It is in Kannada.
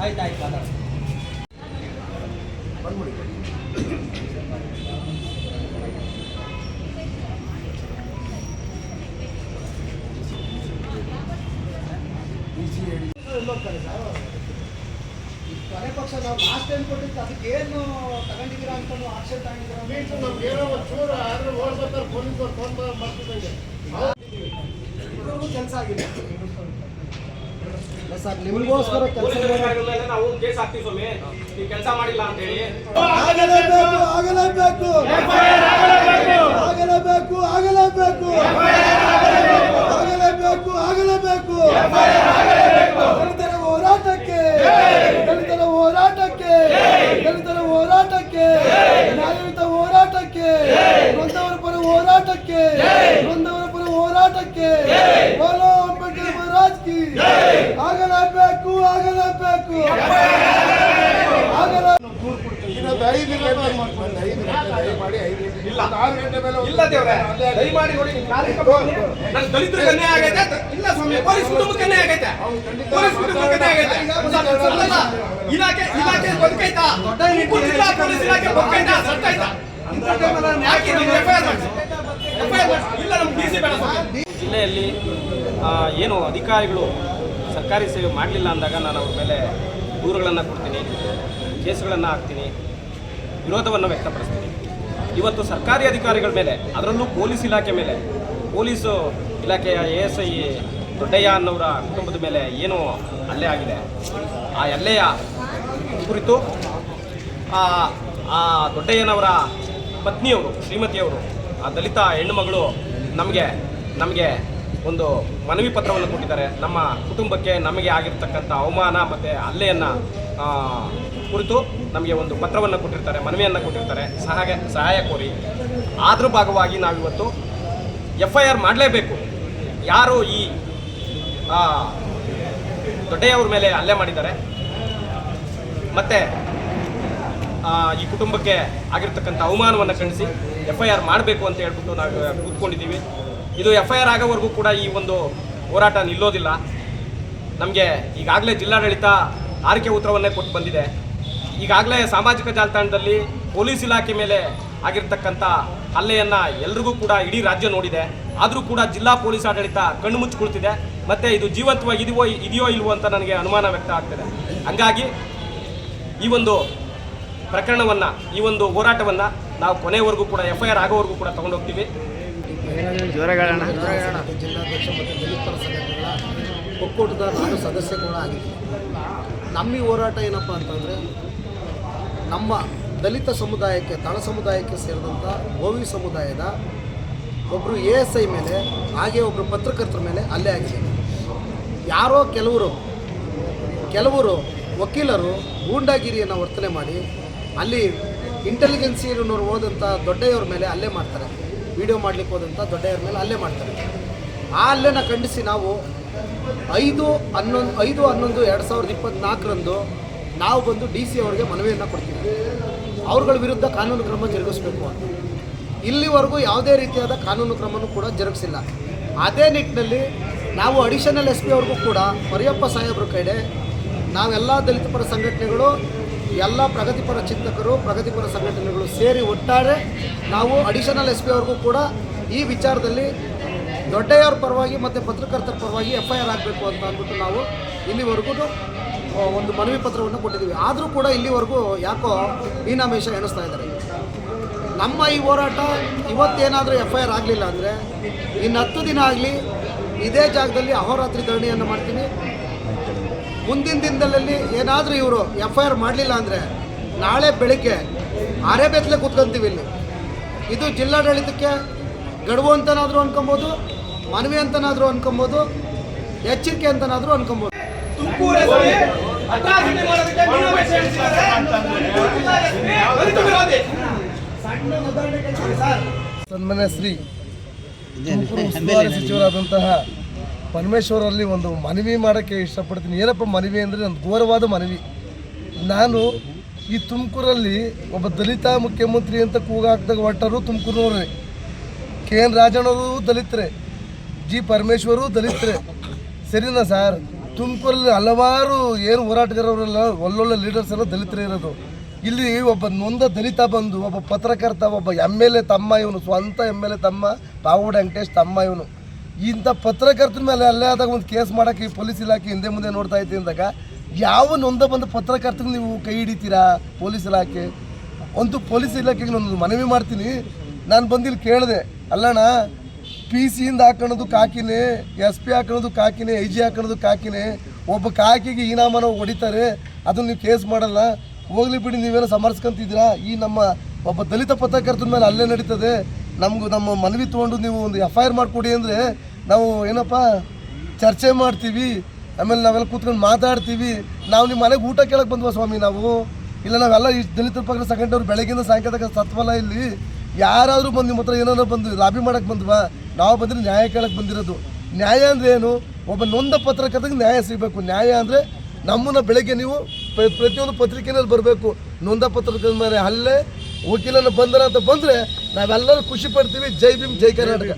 ಆಯ್ತು ಆಯ್ತು ಮಾತಾಡ್ತೀನಿ ಕೊನೆ ಪಕ್ಷ ನಾವು ಲಾಸ್ಟ್ ಟೈಮ್ ಕೊಟ್ಟಿತ್ತು ಅದಕ್ಕೆ ಏನು ತಗೊಂಡಿದ್ದೀರಾ ಅಂತ ಆಕ್ಷನ್ ತಗೊಂಡಿದ್ದೀರಾ ನಮ್ಗೆ ಏನೋ ಚೂರು ಆದ್ರೆ ಓಡ್ಬೇಕಾದ್ರೆ ಫೋನ್ ಫೋನ್ ಮಾಡ್ತಿದ್ದಂಗೆ ಕೆಲಸ ಆಗಿದೆ. ಸರ್ ನಿಮಗೋಸ್ಕರ ಕೆಲಸ ನಾವು ಕೇಸ್ ಹಾಕ್ತೀವಿ ಸ್ವಾಮಿ. ನೀವು ಕೆಲಸ ಮಾಡಿಲ್ಲ ಅಂತ ಹೇಳಿ. ಆಗಲೇಬೇಕು ಆಗಲೇಬೇಕು. ಆಗಲೇಬೇಕು. ಆಗಲೇಬೇಕು ಆಗಲೇಬೇಕು. ಆಗಲೇಬೇಕು ದಲಿತರ ಹೋರಾಟಕ್ಕೆ ದಲಿತರ ಹೋರಾಟಕ್ಕೆ ದಲಿತರ ಹೋರಾಟಕ್ಕೆ ನ್ಯಾಯಯುತ ಹೋರಾಟಕ್ಕೆ ನೊಂದವರ ಪರ ಹೋರಾಟಕ್ಕೆ ನೊಂದವರ ಪರ ಹೋರಾಟಕ್ಕೆ ಬೋಲೋ ಅಂಬೇಡ್ಕರ್ ಮಹಾರಾಜ್ ಕಿ ಆಗಲೇಬೇಕು ಆಗಲೇಬೇಕು ಆಗಲೇ ಇನ್ನೊಂದು ಐದು ಗಂಟೆ ಒಂದು ಐದು ಗಂಟೆ ದಯಮಾಡಿ ಐದು ಗಂಟೆ ಇಲ್ಲ. ಒಂದು ಆರು ಗಂಟೆ ಮೇಲೆ ಒಂದು ಇಲ್ಲ ದೇವ್ರೆ ನೋಡಿ ಪೊಲೀಸ್ ಇಲಾಖೆ ಜಿಲ್ಲೆಯಲ್ಲಿ ಏನು ಅಧಿಕಾರಿಗಳು ಸರ್ಕಾರಿ ಸೇವೆ ಮಾಡಲಿಲ್ಲ ಅಂದಾಗ ನಾನು ಅವ್ರ ಮೇಲೆ ದೂರುಗಳನ್ನು ಕೊಡ್ತೀನಿ, ಕೇಸುಗಳನ್ನು ಹಾಕ್ತೀನಿ, ವಿರೋಧವನ್ನು ವ್ಯಕ್ತಪಡಿಸ್ತೀನಿ. ಇವತ್ತು ಸರ್ಕಾರಿ ಅಧಿಕಾರಿಗಳ ಮೇಲೆ, ಅದರಲ್ಲೂ ಪೊಲೀಸ್ ಇಲಾಖೆ ಮೇಲೆ, ಪೊಲೀಸು ಇಲಾಖೆಯ ಎ ಎಸ್ ಐ ದೊಡ್ಡಯ್ಯ ಅನ್ನೋರ ಕುಟುಂಬದ ಮೇಲೆ ಏನು ಹಲ್ಲೆ ಆಗಿದೆ, ಆ ಹಲ್ಲೆಯ ಕುರಿತು ಆ ದೊಡ್ಡಯ್ಯನವರ ಪತ್ನಿಯವರು, ಶ್ರೀಮತಿಯವರು, ಆ ದಲಿತ ಹೆಣ್ಣುಮಗಳು ನಮಗೆ ನಮಗೆ ಒಂದು ಮನವಿ ಪತ್ರವನ್ನು ಕೊಟ್ಟಿದ್ದಾರೆ. ನಮ್ಮ ಕುಟುಂಬಕ್ಕೆ ನಮಗೆ ಆಗಿರ್ತಕ್ಕಂಥ ಅವಮಾನ ಮತ್ತು ಹಲ್ಲೆಯನ್ನು ಕುರಿತು ನಮಗೆ ಒಂದು ಪತ್ರವನ್ನು ಕೊಟ್ಟಿರ್ತಾರೆ, ಮನವಿಯನ್ನು ಕೊಟ್ಟಿರ್ತಾರೆ. ಸಹಾಯ ಸಹಾಯ ಕೋರಿ. ಅದ್ರ ಭಾಗವಾಗಿ ನಾವಿವತ್ತು ಎಫ್ ಐ ಆರ್ ಮಾಡಲೇಬೇಕು. ಯಾರು ಈ ದೊಡ್ಡೆಯವ್ರ ಮೇಲೆ ಹಲ್ಲೆ ಮಾಡಿದ್ದಾರೆ, ಮತ್ತು ಈ ಕುಟುಂಬಕ್ಕೆ ಆಗಿರ್ತಕ್ಕಂಥ ಅವಮಾನವನ್ನು ಖಂಡಿಸಿ ಎಫ್ ಐ ಆರ್ ಮಾಡಬೇಕು ಅಂತ ಹೇಳ್ಬಿಟ್ಟು ನಾವು ಕೂತ್ಕೊಂಡಿದ್ದೀವಿ. ಇದು ಎಫ್ ಐ ಆರ್ ಆಗೋವರೆಗೂ ಕೂಡ ಈ ಒಂದು ಹೋರಾಟ ನಿಲ್ಲೋದಿಲ್ಲ. ನಮಗೆ ಈಗಾಗಲೇ ಜಿಲ್ಲಾಡಳಿತ ಆರಕೆ ಉತ್ತರವನ್ನೇ ಕೊಟ್ಟು ಬಂದಿದೆ. ಈಗಾಗಲೇ ಸಾಮಾಜಿಕ ಜಾಲತಾಣದಲ್ಲಿ ಪೊಲೀಸ್ ಇಲಾಖೆ ಮೇಲೆ ಆಗಿರ್ತಕ್ಕಂಥ ಹಲ್ಲೆಯನ್ನು ಎಲ್ರಿಗೂ ಕೂಡ ಇಡೀ ರಾಜ್ಯ ನೋಡಿದೆ. ಆದರೂ ಕೂಡ ಜಿಲ್ಲಾ ಪೊಲೀಸ್ ಆಡಳಿತ ಕಣ್ಣು ಮುಚ್ಚಿಕೊಳ್ತಿದೆ. ಮತ್ತು ಇದು ಜೀವಂತವಾಗಿ ಇದೆಯೋ ಇದೆಯೋ ಇಲ್ವೋ ಅಂತ ನನಗೆ ಅನುಮಾನ ವ್ಯಕ್ತ ಆಗ್ತಿದೆ. ಹಂಗಾಗಿ ಈ ಒಂದು ಪ್ರಕರಣವನ್ನು, ಈ ಒಂದು ಹೋರಾಟವನ್ನು ನಾವು ಕೊನೆವರೆಗೂ ಕೂಡ ಎಫ್ ಐ ಆರ್ ಆಗೋವರೆಗೂ ಕೂಡ ತಗೊಂಡೋಗ್ತೀವಿ. ಮತ್ತು ಜಿಲ್ಲಾಧ್ಯಕ್ಷ ಮತ್ತು ದಲಿತರ ಸಂಘಟನೆಗಳ ಒಕ್ಕೂಟದ ನಾನು ಸದಸ್ಯ ಕೂಡ ಆಗಿದ್ದೀನಿ ನಮ್ಮ ಹೋರಾಟ ಏನಪ್ಪ ಅಂತಂದರೆ, ನಮ್ಮ ದಲಿತ ಸಮುದಾಯಕ್ಕೆ, ತಳ ಸಮುದಾಯಕ್ಕೆ ಸೇರಿದಂಥ ಗೋವಿ ಸಮುದಾಯದ ಒಬ್ಬರು ಎ ಎಸ್ ಐ ಮೇಲೆ, ಹಾಗೆ ಒಬ್ಬರು ಪತ್ರಕರ್ತರ ಮೇಲೆ ಅಲ್ಲೇ ಆಗಿದೆ. ಯಾರೋ ಕೆಲವರು ಕೆಲವರು ವಕೀಲರು ಗೂಂಡಾಗಿರಿಯನ್ನು ವರ್ತನೆ ಮಾಡಿ ಅಲ್ಲಿ ಇಂಟೆಲಿಜೆನ್ಸಿಯವರು ಹೋದಂಥ ದೊಡ್ಡೆಯವ್ರ ಮೇಲೆ ಅಲ್ಲೇ ಮಾಡ್ತಾರೆ. ವಿಡಿಯೋ ಮಾಡ್ಲಿಕ್ಕೆ ಹೋದಂಥ ದೊಡ್ಡೆಯವ್ರ ಮೇಲೆ ಅಲ್ಲೇ ಮಾಡ್ತಾರೆ. ಆ ಹಲ್ಲೆನ ಖಂಡಿಸಿ ನಾವು ಐದು ಹನ್ನೊಂದು ಐದು ಹನ್ನೊಂದು, ಎರಡು ಸಾವಿರದ ಇಪ್ಪತ್ತ್ನಾಲ್ಕರಂದು ನಾವು ಬಂದು ಡಿ ಸಿ ಅವ್ರಿಗೆ ಮನವಿಯನ್ನು ಕೊಡ್ತೀವಿ. ಅವ್ರಗಳ ವಿರುದ್ಧ ಕಾನೂನು ಕ್ರಮ ಜರುಗಿಸಬೇಕು ಅಂತ. ಇಲ್ಲಿವರೆಗೂ ಯಾವುದೇ ರೀತಿಯಾದ ಕಾನೂನು ಕ್ರಮನೂ ಕೂಡ ಜರುಗಿಸಿಲ್ಲ. ಅದೇ ನಿಟ್ಟಿನಲ್ಲಿ ನಾವು ಅಡಿಷನಲ್ ಎಸ್ ಪಿ ಅವ್ರಿಗೂ ಕೂಡ ಮರಿಯಪ್ಪ ಸಾಹೇಬ್ರ ಕಡೆ ನಾವೆಲ್ಲ ದಲಿತ ಪರ ಸಂಘಟನೆಗಳು ಎಲ್ಲ ಪ್ರಗತಿಪರ ಚಿಂತಕರು ಪ್ರಗತಿಪರ ಸಂಘಟನೆಗಳು ಸೇರಿ ಒಟ್ಟಾರೆ ನಾವು ಅಡಿಷನಲ್ ಎಸ್ ಪಿ ಅವ್ರಿಗೂ ಕೂಡ ಈ ವಿಚಾರದಲ್ಲಿ ದೊಡ್ಡೆಯವ್ರ ಪರವಾಗಿ ಮತ್ತು ಪತ್ರಕರ್ತರ ಪರವಾಗಿ ಎಫ್ ಐ ಆರ್ ಆಗಬೇಕು ಅಂತ ಅಂದ್ಬಿಟ್ಟು ನಾವು ಇಲ್ಲಿವರೆಗೂ ಒಂದು ಮನವಿ ಪತ್ರವನ್ನು ಕೊಟ್ಟಿದ್ದೀವಿ. ಆದರೂ ಕೂಡ ಇಲ್ಲಿವರೆಗೂ ಯಾಕೋ ಮೀನಾಮೇಷ ಎಣಿಸ್ತಾ ಇದ್ದಾರೆ. ನಮ್ಮ ಈ ಹೋರಾಟ ಇವತ್ತೇನಾದರೂ ಎಫ್ ಐ ಆರ್ ಆಗಲಿಲ್ಲ ಅಂದರೆ ಇನ್ನು ಹತ್ತು ದಿನ ಆಗಲಿ ಇದೇ ಜಾಗದಲ್ಲಿ ಅಹೋರಾತ್ರಿ ಧರಣಿಯನ್ನು ಮಾಡ್ತೀನಿ. ಮುಂದಿನ ದಿನದಲ್ಲಿ ಏನಾದರೂ ಇವರು ಎಫ್ ಐ ಆರ್ ಮಾಡಲಿಲ್ಲ ಅಂದರೆ ನಾಳೆ ಬೆಳಿಗ್ಗೆ ಆರೇ ಬೆತ್ತಲೆ ಕೂತ್ಕೊಂತೀವಿ ಇಲ್ಲಿ ಇದು ಜಿಲ್ಲಾಡಳಿತಕ್ಕೆ ಗಡುವು ಅಂತನಾದರೂ ಅನ್ಕೊಬೋದು ಮನವಿ ಅಂತನಾದರೂ ಅನ್ಕೊಬೋದು ಎಚ್ಚರಿಕೆ ಅಂತನಾದರೂ ಅನ್ಕೊಬೋದು. ಸನ್ಮಾನ್ಯ ಶ್ರೀ ತುಮಕೂರು ಉಸ್ತುವಾರಿ ಸಚಿವರಾದಂತಹ ಪರಮೇಶ್ವರಲ್ಲಿ ಒಂದು ಮನವಿ ಮಾಡೋಕ್ಕೆ ಇಷ್ಟಪಡ್ತೀನಿ. ಏನಪ್ಪ ಮನವಿ ಅಂದರೆ ನನ್ನ ಘೋರವಾದ ಮನವಿ. ನಾನು ಈ ತುಮಕೂರಲ್ಲಿ ಒಬ್ಬ ದಲಿತ ಮುಖ್ಯಮಂತ್ರಿ ಅಂತ ಕೂಗಾಕ್ದಾಗ ಹೊಟ್ಟರು ತುಮಕೂರಿನವ್ರೆ. ಕೆ ಎನ್ ರಾಜಣ್ಣವರು ದಲಿತರೆ, ಜಿ ಪರಮೇಶ್ವರು ದಲಿತರೆ. ಸರಿನಾ ಸರ್? ತುಮಕೂರಲ್ಲಿ ಹಲವಾರು ಏನು ಹೋರಾಟಗಾರವರೆಲ್ಲ ಒಳ್ಳೊಳ್ಳೆ ಲೀಡರ್ಸ್ ಎಲ್ಲ ದಲಿತರೇ ಇರೋದು. ಇಲ್ಲಿ ಒಬ್ಬ ನೊಂದ ದಲಿತ ಬಂದು, ಒಬ್ಬ ಪತ್ರಕರ್ತ, ಒಬ್ಬ ಎಂ ಎಲ್ ಎ ತಮ್ಮ ಇವನು, ಸ್ವಂತ ಎಂ ಎಲ್ ಎ ತಮ್ಮ ಪಾವುಡ ವೆಂಕಟೇಶ್ ತಮ್ಮ ಇವನು. ಇಂಥ ಪತ್ರಕರ್ತರ ಮೇಲೆ ಅಲ್ಲೇ ಆದಾಗ ಒಂದು ಕೇಸ್ ಮಾಡೋಕ್ಕೆ ಈ ಪೊಲೀಸ್ ಇಲಾಖೆ ಹಿಂದೆ ಮುಂದೆ ನೋಡ್ತಾ ಐತಿ ಅಂದಾಗ, ಯಾವ ನೊಂದ ಬಂದ ಪತ್ರಕರ್ತರಿಗೆ ನೀವು ಕೈ ಹಿಡಿತೀರಾ ಪೊಲೀಸ್ ಇಲಾಖೆ? ಒಂದು ಪೊಲೀಸ್ ಇಲಾಖೆಗೆ ನಾನು ಮನವಿ ಮಾಡ್ತೀನಿ. ನಾನು ಬಂದಿಲ್ಲಿ ಕೇಳಿದೆ, ಅಲ್ಲಣ್ಣ ಪಿ ಸಿಯಿಂದ ಹಾಕೊಳ್ಳೋದು ಕಾಕಿನೇ ಎಸ್ ಪಿ ಹಾಕೊಳ್ಳೋದು ಕಾಕಿನೇ ಐ ಜಿ ಹಾಕೊಳ್ಳೋದು ಕಾಕಿನೇ, ಒಬ್ಬ ಕಾಕಿಗೆ ಇನಾಮನ ಹೊಡಿತಾರೆ, ಅದನ್ನ ನೀವು ಕೇಸ್ ಮಾಡಲ್ಲ. ಹೋಗ್ಲಿ ಬಿಡಿ, ನೀವೇನೋ ಸಮರ್ಸ್ಕೊಂತಿದ್ದೀರಾ? ಈ ನಮ್ಮ ಒಬ್ಬ ದಲಿತ ಪತ್ರಕರ್ತರ ಮೇಲೆ ಅಲ್ಲೇ ನಡೀತದೆ. ನಮಗೂ ನಮ್ಮ ಮನವಿ ತೊಗೊಂಡು ನೀವು ಒಂದು ಎಫ್ ಐ ಆರ್ ಮಾಡಿಕೊಡಿ ಅಂದರೆ ನಾವು ಏನಪ್ಪ, ಚರ್ಚೆ ಮಾಡ್ತೀವಿ, ಆಮೇಲೆ ನಾವೆಲ್ಲ ಕೂತ್ಕೊಂಡು ಮಾತಾಡ್ತೀವಿ. ನಾವು ನಿಮ್ಮ ಮನೆಗೆ ಊಟ ಕೇಳಕ್ಕೆ ಬಂದ್ವಾ ಸ್ವಾಮಿ ನಾವು? ಇಲ್ಲ, ನಾವೆಲ್ಲ ಈ ದಲಿತರ ಪಕ್ಷದ ಸಂಘಟನೆಯವ್ರು ಬೆಳಗಿಂದ ಸಾಯಂಕಾಲ ಸತ್ವಲ್ಲ ಇಲ್ಲಿ? ಯಾರಾದರೂ ಬಂದು ನಿಮ್ಮ ಹತ್ರ ಏನಾದ್ರು ಬಂದು ಲಾಬಿ ಮಾಡಕ್ಕೆ ಬಂದ್ವಾ? ನಾವು ಬಂದರೆ ನ್ಯಾಯ ಕೇಳಕ್ಕೆ ಬಂದಿರೋದು. ನ್ಯಾಯ ಅಂದರೆ ಏನು? ಒಬ್ಬ ನೊಂದ ಪತ್ರಕರ್ತಗೆ ನ್ಯಾಯ ಸಿಗಬೇಕು. ನ್ಯಾಯ ಅಂದರೆ ನಮ್ಮನ್ನ ಬೆಳಗ್ಗೆ ನೀವು ಪ್ರತಿಯೊಂದು ಪತ್ರಿಕೆಯಲ್ಲಿ ಬರಬೇಕು. ನೊಂದ ಪತ್ರಕರ್ತ ಮೇಲೆ ಹಲ್ಲೆ, ವಕೀಲನ ಬಂದರ ಅಂತ ಬಂದರೆ ನಾವೆಲ್ಲರೂ ಖುಷಿ ಪಡ್ತೀವಿ. ಜೈ ಭೀಮ್, ಜೈ ಕರ್ನಾಟಕ.